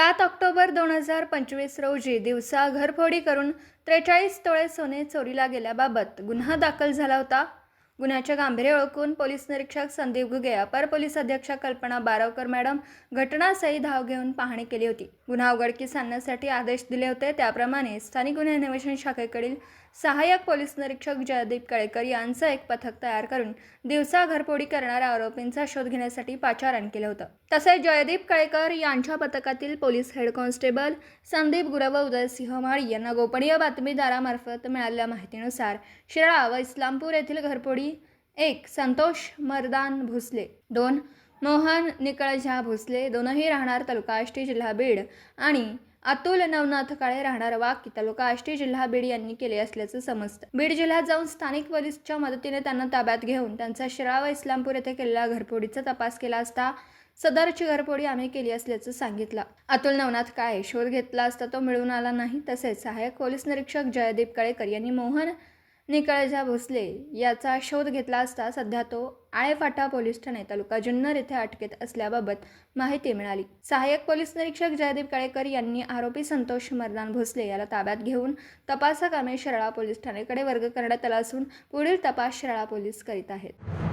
सात ऑक्टोबर दोन हजार पंचवीस रोजी दिवसा घरफोडी करून त्रेचाळीस तोळे सोने चोरीला गेल्याबाबत गुन्हा दाखल झाला होता. गुन्ह्याचे गांभीर्य ओळखून पोलीस निरीक्षक संदीप घुगे अपर पोलीस अध्यक्ष कल्पना बारावकर मॅडम घटनास्थळी धाव घेऊन पाहणी केली होती. गुन्हा उघडकीस आणण्यासाठी आदेश दिले होते. त्याप्रमाणे स्थानिक गुन्हे अन्वेषण शाखेकडील सहाय्यक पोलीस निरीक्षक जयदीप कळेकर यांचं एक पथक तयार करून दिवसा घरफोडी करणाऱ्या आरोपींचा शोध घेण्यासाठी पाचारण केलं होतं. तसेच जयदीप कळेकर यांच्या पथकातील police head constable Sandeep Gurav Uday Udaysinh Mali यांना गोपनीय बातमीदारामार्फत मिळालेल्या माहितीनुसार शिराळा व इस्लामपूर येथील घरफोडी एक संतोष मर्दान भोसले. दोन मोहन निकळझा भोसले. दोनही राहणार तालुका आष्टी जिल्हा बीड. आणि अतुल नवनाथ काळे राहणार वाकी तालुका आष्टी जिल्हा बीड यांनी केले असल्याचं समजतं. बीड जिल्ह्यात जाऊन स्थानिक पोलीसच्या मदतीने त्यांना ताब्यात घेऊन त्यांचा शिराव इस्लामपूर येथे केलेल्या घरफोडीचा तपास केला असता सदरची घरफोडी आम्ही केली असल्याचं सांगितलं. अतुल नवनाथ काळे शोध घेतला असता तो मिळून आला नाही. तसेच सहाय्यक पोलीस निरीक्षक जयदीप कळेकर यांनी मोहन निकळजा भोसले याचा शोध घेतला असता सध्या तो आळेफाटा पोलीस ठाणे तालुका जुन्नर येथे अटकेत असल्याबाबत माहिती मिळाली. सहाय्यक पोलीस निरीक्षक जयदीप कळेकर यांनी आरोपी संतोष मरदान भोसले याला ताब्यात घेऊन तपासाकामे शराळा पोलीस ठाणेकडे वर्ग करण्यात आला असून पुढील तपास शराळा पोलीस करीत आहेत.